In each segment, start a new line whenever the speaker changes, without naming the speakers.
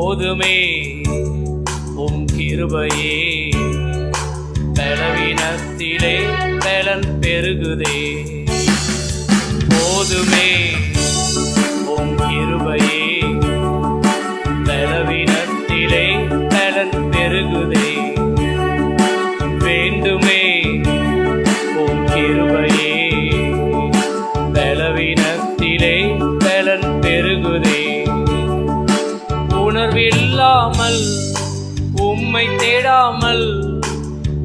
போதுமே. உம் கிருபையே பலவீனத்திலே பலன் பெருகுதே. உணர்வில்லாமல் உம்மை தேடாமல்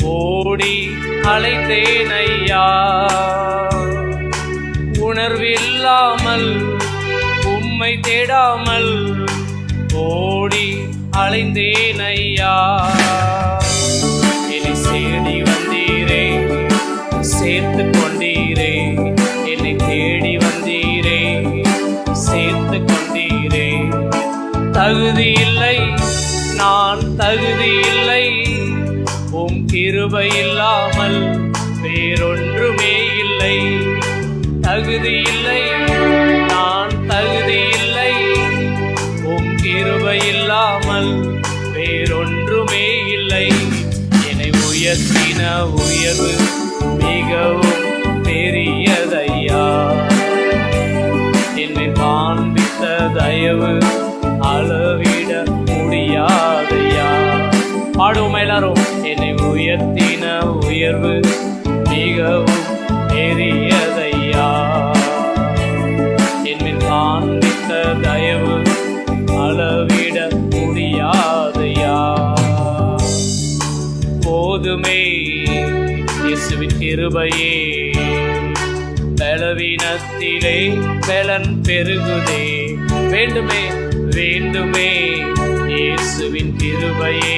ஓடி அலைத்தேன் ஐயா உணர்வில்லாமல் உம்மை தேடாமல் ஓடி அலைந்தேன் ஐயா தகுதி இல்லை. நான் தகுதி இல்லை. உம் கிருபை இல்லாமல் வேறொன்றுமே இல்லை. தகுதி இல்லை. நான் தகுதி இல்லை. உம் கிருபை இல்லாமல் வேறொன்றுமே இல்லை. என்னை உயர்த்தின உயர்வு மிகவும் பெரியதையா. என்னை காண்பித்த தயவு அளவிட முடியாதையா? பாடுவோம் எல்லாரும்? என்னை உயர்த்தின உயர்வு மிகவும் பெரியதையா என்னை காண்பித்த தயவு அளவிட முடியாதையா? போதுமே இயேசுவின் கிருபையே. பலவீனத்திலே பலன் பெருகுதே. வேண்டுமே வேண்டுமே இயேசுவின் கிருபையே.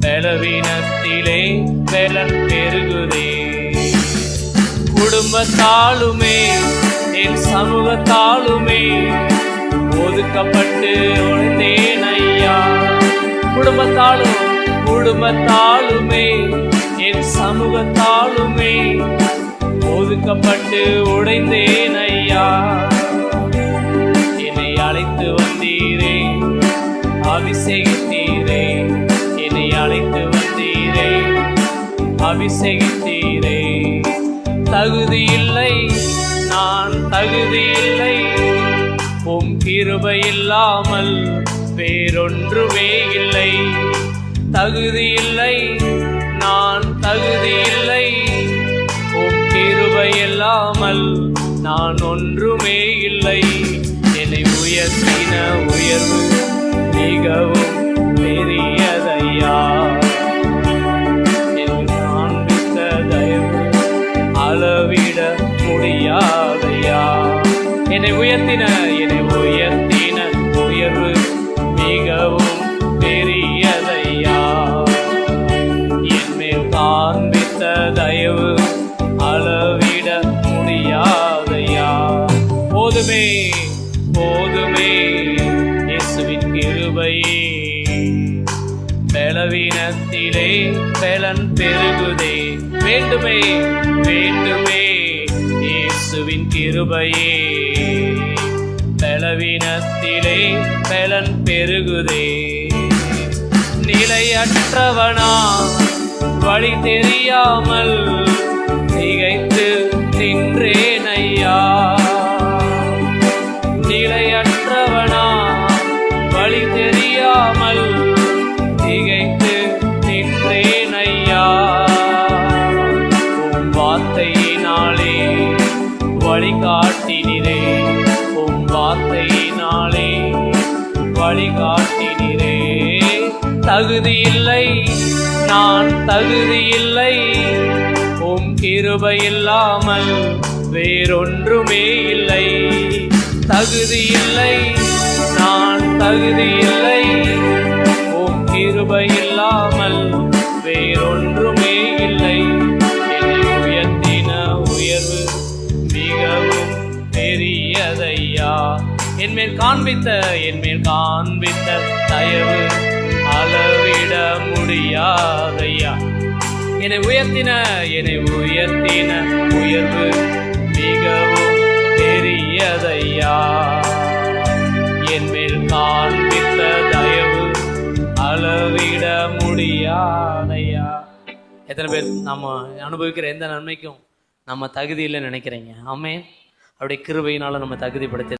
பலவீனத்திலே பலன் பெருகுதே. குடும்பத்தாலுமே என் சமூகத்தாலுமே ஒதுக்கப்பட்டு உழைந்தேன் ஐயா. குடும்பத்தாலும் குடும்பத்தாலுமே என் சமூகத்தாலுமே ஒதுக்கப்பட்டு உடைந்தேன் ஐயா. அபிஷேகித்தீரே. தகுதி இல்லை நான் தகுதி இல்லை. உம் கிருபை இல்லாமல் வேறொன்றுமே இல்லை. தகுதி இல்லை நான் தகுதி இல்லை. உம் கிருபை இல்லாமல் நான் ஒன்றுமே இல்லை. என்னை உயர்த்தின உயர்வு மிகவும் பெரியதையா போதுமே போதுமே. இயேசுவின் கிருபையே. பலவீனத்திலே பலன் பெருகுதே. வேண்டுமே வேண்டுமே. இயேசுவின் கிருபையே. பலவீனத்திலே பலன் பெருகுதே. நிலையற்றவனா வழி தெரியாமல் திகைத்து நின்றேன். வழிகாட்டினிரே உம் வார்த்தையினாலே வழிகாட்டினிரே. தகுதி இல்லை நான் தகுதி இல்லை உம் கிருபை இல்லாமல் வேறொன்றுமே இல்லை. தகுதி இல்லை நான் தகுதி இல்லை உம் கிருபை இல்லாமல் என் மேல் காண்பித்த என் மேல் காண்பித்த தயவு அளவிட முடியாதையா? என்னை உயர்த்தின என்னை உயர்த்தின உயர்வு மிகவும் பெரியதையா? என்மேல் காண்பித்த தயவு அளவிட முடியாதையா? எத்தனை பேர் நம்ம அனுபவிக்கிற எந்த நன்மைக்கும் நம்ம தகுதியில் நினைக்கிறீங்க? ஆமே அவருடைய கிருபையினால நம்ம தகுதிப்படுத்தி